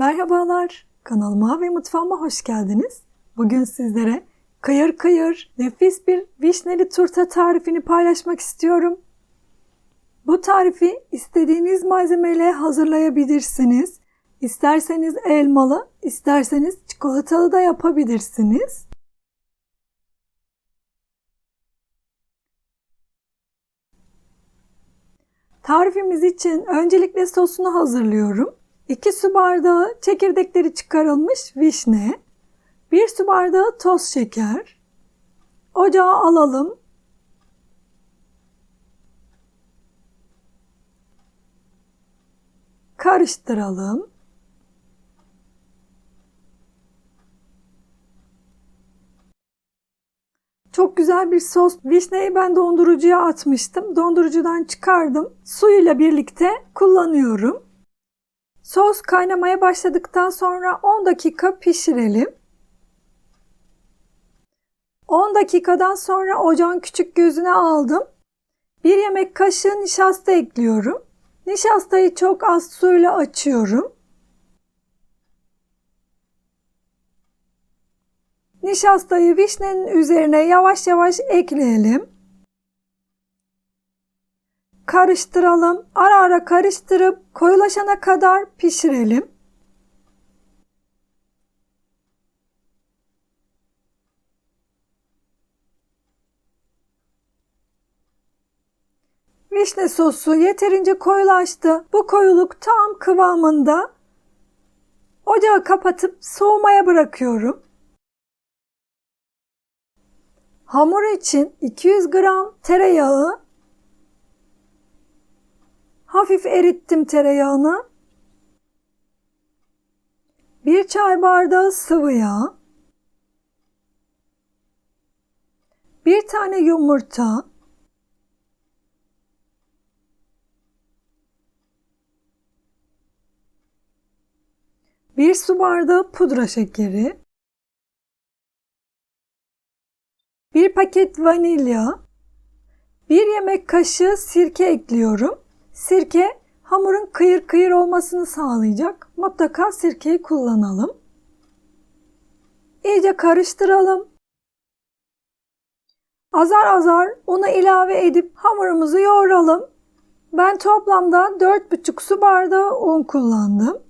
Merhabalar, kanalıma ve mutfağıma hoş geldiniz. Bugün sizlere kıyır kıyır nefis bir vişneli turta tarifini paylaşmak istiyorum. Bu tarifi istediğiniz malzemeyle hazırlayabilirsiniz. İsterseniz elmalı, isterseniz çikolatalı da yapabilirsiniz. Tarifimiz için öncelikle sosunu hazırlıyorum. 2 su bardağı çekirdekleri çıkarılmış vişne, 1 su bardağı toz şeker. Ocağa alalım. Karıştıralım. Çok güzel bir sos. Vişneyi ben dondurucuya atmıştım. Dondurucudan çıkardım. Suyuyla birlikte kullanıyorum. Sos kaynamaya başladıktan sonra 10 dakika pişirelim. 10 dakikadan sonra ocağın küçük gözüne aldım. 1 yemek kaşığı nişasta ekliyorum. Nişastayı çok az suyla açıyorum. Nişastayı vişnenin üzerine yavaş yavaş ekleyelim. Karıştıralım. Ara ara karıştırıp koyulaşana kadar pişirelim. Vişne sosu yeterince koyulaştı. Bu koyuluk tam kıvamında. Ocağı kapatıp soğumaya bırakıyorum. Hamur için 200 gram tereyağı, hafif erittim tereyağını. 1 çay bardağı sıvı yağ, 1 tane yumurta, bir su bardağı pudra şekeri, bir paket vanilya, bir yemek kaşığı sirke ekliyorum. Sirke hamurun kıyır kıyır olmasını sağlayacak. Mutlaka sirkeyi kullanalım. İyice karıştıralım. Azar azar unu ilave edip hamurumuzu yoğuralım. Ben toplamda 4,5 su bardağı un kullandım.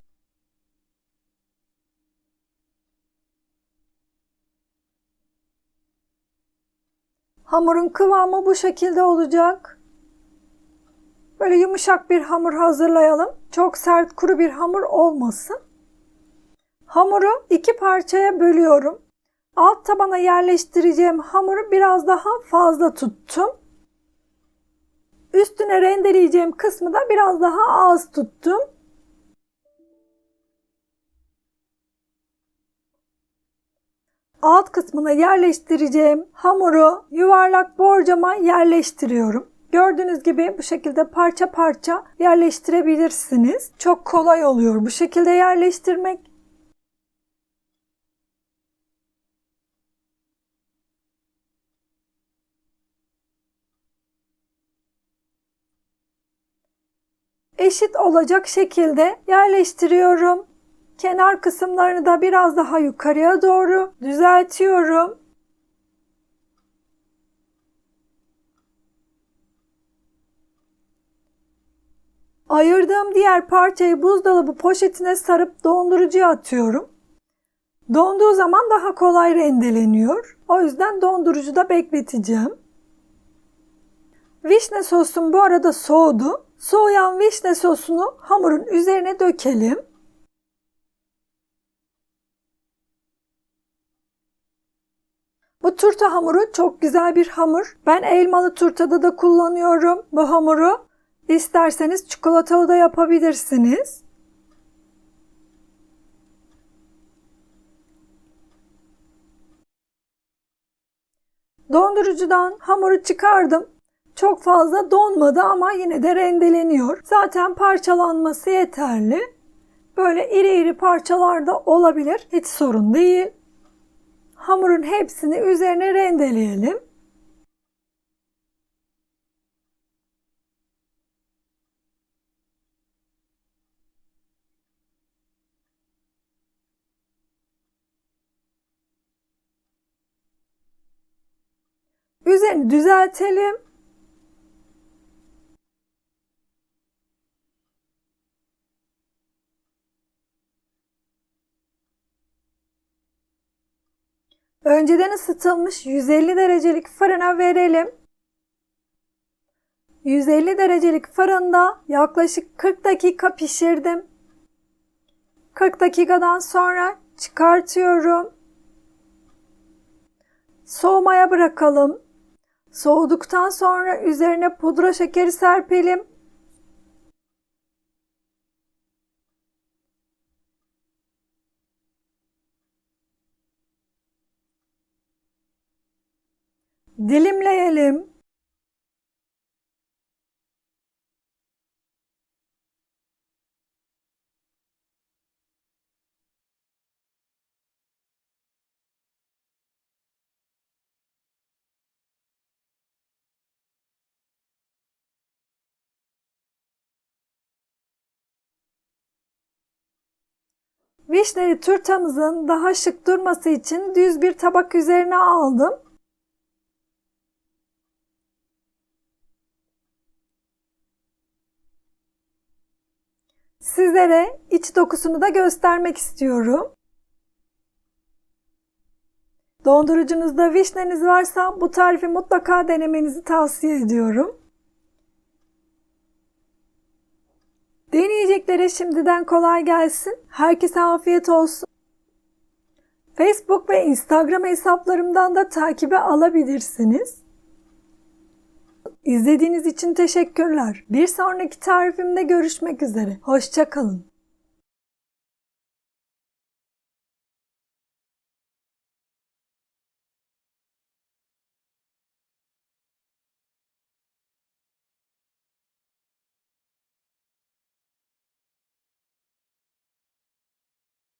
Hamurun kıvamı bu şekilde olacak. Böyle yumuşak bir hamur hazırlayalım. Çok sert kuru bir hamur olmasın. Hamuru iki parçaya bölüyorum. Alt tabana yerleştireceğim hamuru biraz daha fazla tuttum. Üstüne rendeleyeceğim kısmı da biraz daha az tuttum. alt kısmına yerleştireceğim hamuru yuvarlak borcama yerleştiriyorum. Gördüğünüz gibi bu şekilde parça parça yerleştirebilirsiniz. Çok kolay oluyor bu şekilde yerleştirmek. Eşit olacak şekilde yerleştiriyorum. Kenar kısımlarını da biraz daha yukarıya doğru düzeltiyorum. Ayırdığım diğer parçayı buzdolabı poşetine sarıp dondurucuya atıyorum. Donduğu zaman daha kolay rendeleniyor. O yüzden dondurucuda bekleteceğim. Vişne sosum bu arada soğudu. Soğuyan vişne sosunu hamurun üzerine dökelim. Bu turta hamuru çok güzel bir hamur. Ben elmalı turtada da kullanıyorum bu hamuru. İsterseniz çikolatalı da yapabilirsiniz. Dondurucudan hamuru çıkardım. Çok fazla donmadı ama yine de rendeleniyor. Zaten parçalanması yeterli. Böyle iri iri parçalar da olabilir. Hiç sorun değil hamurun hepsini üzerine rendeleyelim. Üzerini düzeltelim. Önceden ısıtılmış 150 derecelik fırına verelim. 150 derecelik fırında yaklaşık 40 dakika pişirdim. 40 dakikadan sonra çıkartıyorum. Soğumaya bırakalım. Soğuduktan sonra üzerine pudra şekeri serpelim. Dilimleyelim. Vişneli turtamızın daha şık durması için düz bir tabak üzerine aldım. Sizlere iç dokusunu da göstermek istiyorum. Dondurucunuzda vişneniz varsa bu tarifi mutlaka denemenizi tavsiye ediyorum. Deneyeceklere şimdiden kolay gelsin. Herkese afiyet olsun. Facebook ve Instagram hesaplarımdan da takibe alabilirsiniz. İzlediğiniz için teşekkürler. Bir sonraki tarifimde görüşmek üzere. Hoşçakalın.